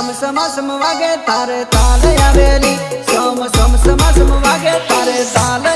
સમ સમ સમ વાગે તારે તાલ આવેલી સમ સમ સમ સમ વાગે તારે તાલ